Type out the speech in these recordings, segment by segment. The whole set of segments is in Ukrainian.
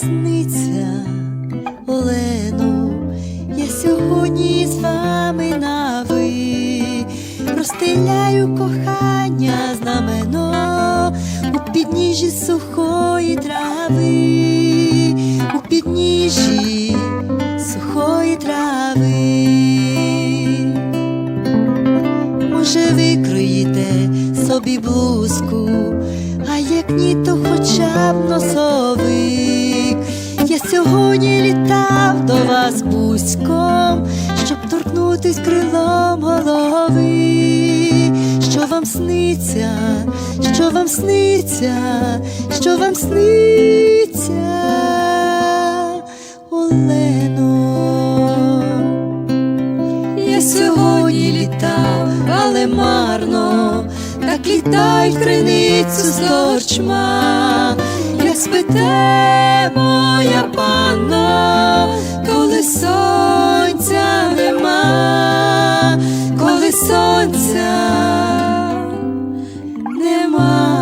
сниться, Олено, я сьогодні з вами на ви, розстеляю кохання знамено у підніжжі сухої трави, у підніжжі сухої трави. Може, викроїте собі блузку, а як ні, то хоча б носовик. Сьогодні літав до вас бузьком, щоб торкнутись крилом голови. Що вам сниться, що вам сниться, що вам сниться, Олено. Я сьогодні літав, але марно, так літають криницю з дочма. Як спите моя панно, коли сонця нема, коли сонця нема.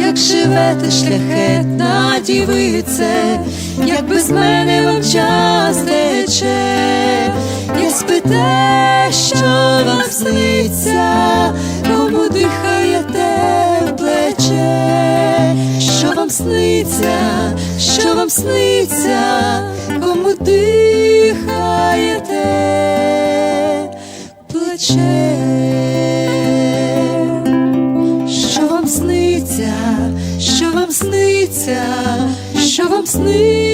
Як живете шляхетна дівице, як без мене вам час тече, я спите, що вам сниться, сниться, кому дихає те плече, що вам сниться, що вам сниться, що вам сниться.